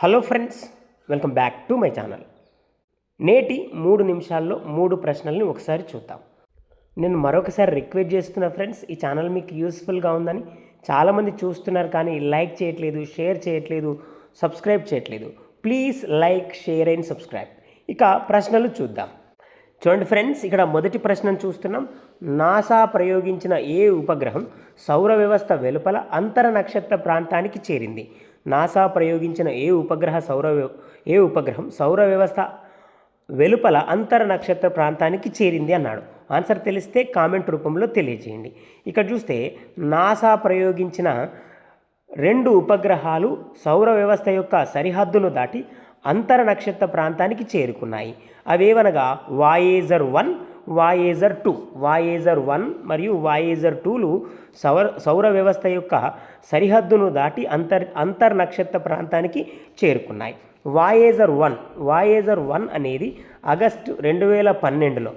Hello friends welcome back to my channel. నేటి మూడు నిమిషాల్లో మూడు ప్రశ్నల్ని ఒకసారి చూద్దాం. నేను మరొకసారి రిక్వెస్ట్ చేస్తున్న ఫ్రెండ్స్ ఈ ఛానల్ మీకు యూస్ఫుల్గా ఉందని చాలామంది చూస్తున్నారు కానీ లైక్ చేయట్లేదు షేర్ చేయట్లేదు సబ్స్క్రైబ్ చేయట్లేదు. Please like share and subscribe. ఇక ప్రశ్నలు చూద్దాం. చూడండి ఫ్రెండ్స్ ఇక్కడ మొదటి ప్రశ్నను చూస్తున్నాం. నాసా ప్రయోగించిన ఏ ఉపగ్రహం సౌర వ్యవస్థ వెలుపల అంతర నక్షత్ర ప్రాంతానికి చేరింది? నాసా ప్రయోగించిన ఏ ఉపగ్రహ సౌర ఏ ఉపగ్రహం సౌర వ్యవస్థ వెలుపల అంతర నక్షత్ర ప్రాంతానికి చేరింది అన్నాడు? ఆన్సర్ తెలిస్తే కామెంట్ రూపంలో తెలియజేయండి. ఇక్కడ చూస్తే నాసా ప్రయోగించిన రెండు ఉపగ్రహాలు సౌర వ్యవస్థ యొక్క సరిహద్దును దాటి అంతర నక్షత్ర ప్రాంతానికి చేరుకున్నాయి. అవేవనగా Voyager one Voyager two. Voyager one మరియు వాయేజర్ టూలు సౌర సౌర వ్యవస్థ యొక్క సరిహద్దును దాటి అంతర్ అంతర్ నక్షత్ర ప్రాంతానికి చేరుకున్నాయి. వాయేజర్ వన్ వాయేజర్ వన్ అనేది ఆగస్టు రెండు వేల పన్నెండులో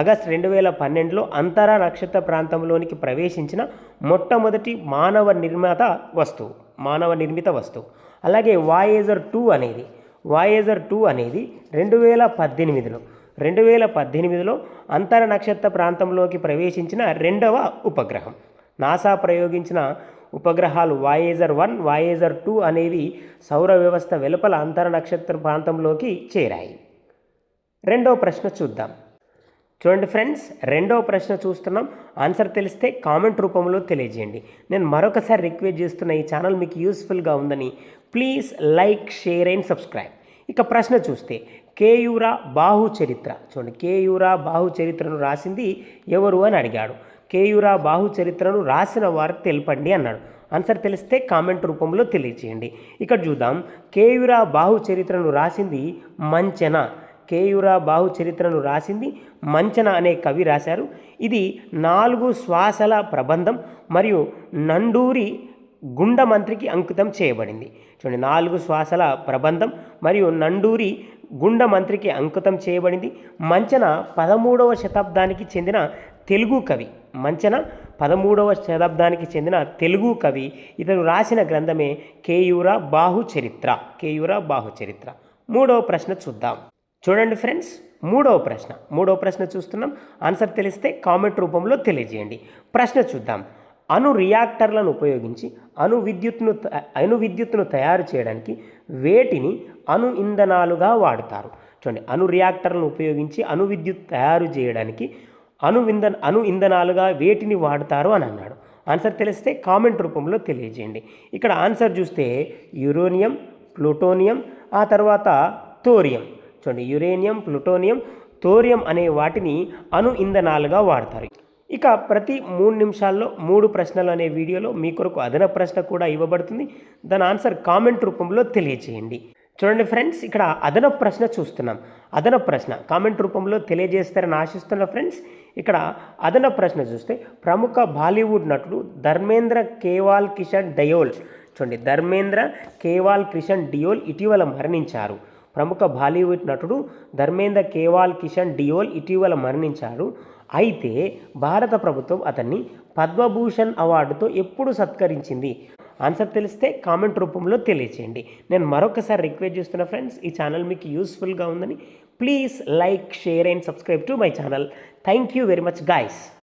ఆగస్ట్ రెండు వేల పన్నెండులో అంతర నక్షత్ర ప్రాంతంలోనికి ప్రవేశించిన మొట్టమొదటి మానవ నిర్మిత వస్తువు మానవ నిర్మిత వస్తువు. అలాగే వాయేజర్ టూ అనేది వాయేజర్ టూ అనేది రెండు వేల పద్దెనిమిదిలో రెండు వేల పద్దెనిమిదిలో అంతర నక్షత్ర ప్రాంతంలోకి ప్రవేశించిన రెండవ ఉపగ్రహం. నాసా ప్రయోగించిన ఉపగ్రహాలు వాయేజర్ వన్ వాయేజర్ టూ అనేవి సౌర వ్యవస్థ వెలుపల అంతర నక్షత్ర ప్రాంతంలోకి చేరాయి. రెండో ప్రశ్న చూద్దాం. చూడండి ఫ్రెండ్స్ రెండవ ప్రశ్న చూస్తున్నాం. ఆన్సర్ తెలిస్తే కామెంట్ రూపంలో తెలియజేయండి. నేను మరొకసారి రిక్వెస్ట్ చేస్తున్న ఈ ఛానల్ మీకు యూస్ఫుల్గా ఉందని please like share and subscribe ఇక ప్రశ్న చూస్తే కేయూరా బాహు చరిత్ర. చూడండి కేయూరా బాహు చరిత్రను రాసింది ఎవరు అని అడిగాడు. కేయూరా బాహు చరిత్రను రాసిన వారు తెలపండి అన్నాడు. ఆన్సర్ తెలిస్తే కామెంట్ రూపంలో తెలియజేయండి. ఇక్కడ చూద్దాం కేయూరా బాహు చరిత్రను రాసింది మంచెన? కేయురా బాహు చరిత్రను రాసింది మంచన అనే కవి రాశారు. ఇది నాలుగు శ్వాసల ప్రబంధం మరియు నండూరి గుండమంత్రికి అంకితం చేయబడింది. చూడండి నాలుగు శ్వాసల ప్రబంధం మరియు నండూరి గుండమంత్రికి అంకితం చేయబడింది. మంచన పదమూడవ శతాబ్దానికి చెందిన తెలుగు కవి. మంచన పదమూడవ శతాబ్దానికి చెందిన తెలుగు కవి. ఇతను రాసిన గ్రంథమే కేయూర బాహు చరిత్ర కేయూర బాహు చరిత్ర మూడవ ప్రశ్న చూద్దాం. చూడండి ఫ్రెండ్స్ మూడవ ప్రశ్న. మూడవ ప్రశ్న చూస్తున్నాం. ఆన్సర్ తెలిస్తే కామెంట్ రూపంలో తెలియజేయండి. ప్రశ్న చూద్దాం. అణు రియాక్టర్లను ఉపయోగించి అణు విద్యుత్ను త- అణు విద్యుత్తును తయారు చేయడానికి వేటిని అణు ఇంధనాలుగా వాడుతారు? చూడండి అణు రియాక్టర్లను ఉపయోగించి అణు విద్యుత్ తయారు చేయడానికి అణు ఇంధన అణు ఇంధనాలుగా వేటిని వాడతారు అని అన్నాడు. ఆన్సర్ తెలిస్తే కామెంట్ రూపంలో తెలియజేయండి. ఇక్కడ ఆన్సర్ చూస్తే యురేనియం ప్లూటోనియం ఆ తర్వాత థోరియం చూడండి యురేనియం ప్లూటోనియం థోరియం అనే వాటిని అణు ఇంధనాలుగా వాడతారు. ఇక ప్రతి మూడు నిమిషాల్లో మూడు ప్రశ్నలు అనే వీడియోలో మీ కొరకు అదన ప్రశ్న కూడా ఇవ్వబడుతుంది. దాని ఆన్సర్ కామెంట్ రూపంలో తెలియజేయండి. చూడండి ఫ్రెండ్స్ ఇక్కడ అదన ప్రశ్న చూస్తున్నాం. అదన ప్రశ్న కామెంట్ రూపంలో తెలియజేస్తారని ఆశిస్తున్న ఫ్రెండ్స్ ఇక్కడ అదన ప్రశ్న చూస్తే ప్రముఖ బాలీవుడ్ నటుడు ధర్మేంద్ర కేవాల్ కిషన్ డయోల్. చూడండి ధర్మేంద్ర కేవాల్ కిషన్ డియోల్ ఇటీవల మరణించారు. ప్రముఖ బాలీవుడ్ నటుడు ధర్మేంద్ర కేవాల్ కిషన్ డియోల్ ఇటీవల మరణించారు. అయితే భారత ప్రభుత్వం అతన్ని పద్మభూషణ్ అవార్డుతో ఎప్పుడు సత్కరించింది. ఆన్సర్ తెలిస్తే కామెంట్ రూపంలో తెలియచేయండి. నేను మరొకసారి రిక్వెస్ట్ చేస్తున్న ఫ్రెండ్స్ ఈ ఛానల్ మీకు యూస్ఫుల్గా ఉందని please like share and subscribe to my channel. Thank you very much guys.